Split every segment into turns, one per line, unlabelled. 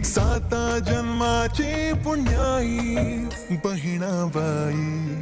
साता जन्माची पुण्याई बहिणाबाई.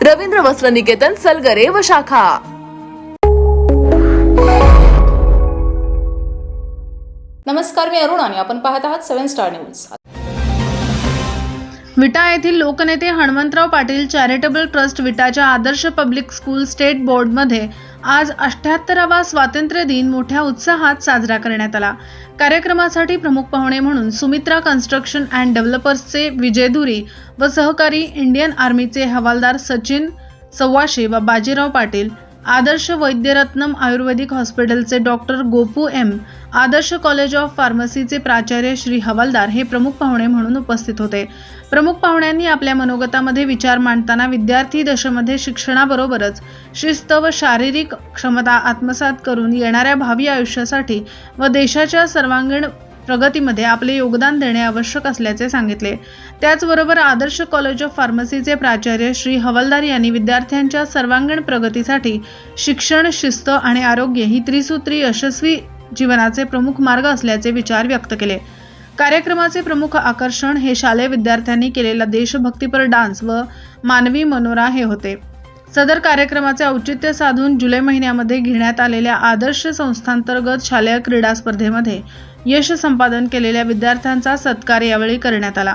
रवींद्र वस्त्र निकेतन सलगरे व शाखा.
नमस्कार मी अरुण आणि आपण पाहत आहात सेव्हन स्टार न्यूज.
विटा येथील लोकनेते हणमंतराव पाटील चॅरिटेबल ट्रस्ट विटाच्या आदर्श पब्लिक स्कूल स्टेट बोर्डमध्ये आज अठ्याहत्तरावा स्वातंत्र्य दिन मोठ्या उत्साहात साजरा करण्यात आला. कार्यक्रमासाठी प्रमुख पाहुणे म्हणून सुमित्रा कन्स्ट्रक्शन अँड डेव्हलपर्सचे विजय धुरी व सहकारी इंडियन आर्मीचे हवालदार सचिन सव्वाशे व बाजीराव पाटील आदर्श वैद्यरत्नम आयुर्वेदिक हॉस्पिटलचे doctor Gopu M Adarsh college of फार्मसीचे प्राचार्य श्री हवालदार हे प्रमुख पाहुणे म्हणून उपस्थित होते. प्रमुख पाहुण्यांनी आपल्या मनोगतामध्ये विचार मांडताना विद्यार्थी दशेमध्ये शिक्षणाबरोबरच शिस्त व शारीरिक क्षमता आत्मसात करून येणाऱ्या भावी आयुष्यासाठी व देशाच्या सर्वांगीण प्रगतीमध्ये आपले योगदान देणे आवश्यक असल्याचे सांगितले. त्याचबरोबर आदर्श कॉलेज ऑफ फार्मसीचे प्राचार्य श्री हवालदार यांनी विद्यार्थ्यांच्या सर्वांगीण प्रगतीसाठी शिक्षण शिस्त आणि आरोग्य ही त्रिसूत्री यशस्वी जीवनाचे प्रमुख मार्ग असल्याचे विचार व्यक्त केले. कार्यक्रमाचे प्रमुख आकर्षण हे शालेय विद्यार्थ्यांनी केलेला देशभक्तीपर डान्स व मानवी मनोरा हे होते. सदर कार्यक्रमाचे औचित्य साधून जुलै महिन्यामध्ये घेण्यात आलेल्या आदर्श संस्थांतर्गत शालेय क्रीडा स्पर्धेमध्ये यश संपादन केलेल्या विद्यार्थ्यांचा सत्कार यावेळी करण्यात आला.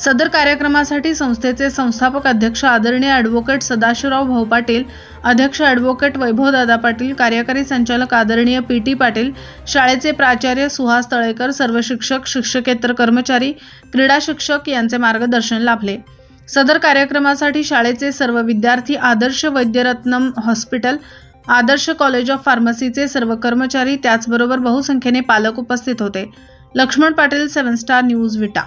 सदर कार्यक्रमासाठी संस्थेचे संस्थापक अध्यक्ष आदरणीय ॲडव्होकेट सदाशिवराव भाऊ पाटील अध्यक्ष ॲडव्होकेट वैभवदादा पाटील कार्यकारी संचालक आदरणीय पी टी पाटील शाळेचे प्राचार्य सुहास तळेकर सर्व शिक्षक शिक्षकेतर कर्मचारी क्रीडा शिक्षक यांचे मार्गदर्शन लाभले. सदर कार्यक्रमासाठी शाळेचे सर्व विद्यार्थी Adarsh Vaidyaratnam hospital Adarsh college of फार्मसीचे सर्व कर्मचारी त्याचबरोबर बहुसंख्येने पालक उपस्थित होते. Laxman Patil seven star news Vita.